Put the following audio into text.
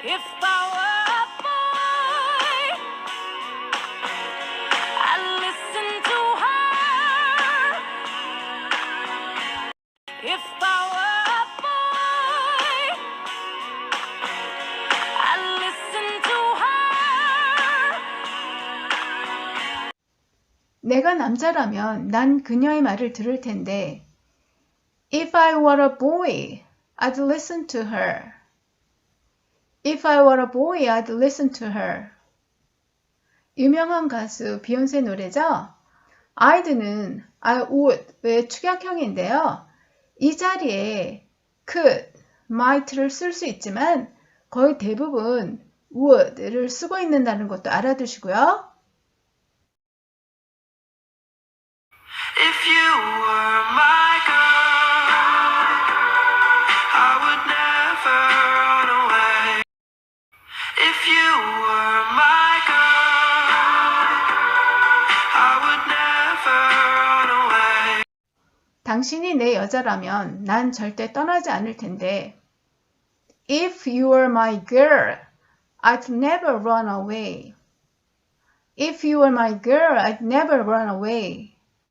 If I were a boy, I'd listen to her. If I were a boy, I'd listen to her. 내가 남자라면 난 그녀의 말을 들을 텐데. If I were a boy, I'd listen to her. If I were a boy, I'd listen to her. 유명한 가수 비욘세 노래죠? I'd는 I would의 축약형인데요. 이 자리에 could, might를 쓸 수 있지만 거의 대부분 would를 쓰고 있는다는 것도 알아두시고요. If you were my 당신이 내 여자라면 난 절대 떠나지 않을 텐데. If you were my girl, I'd never run away. If you were my girl, I'd never run away.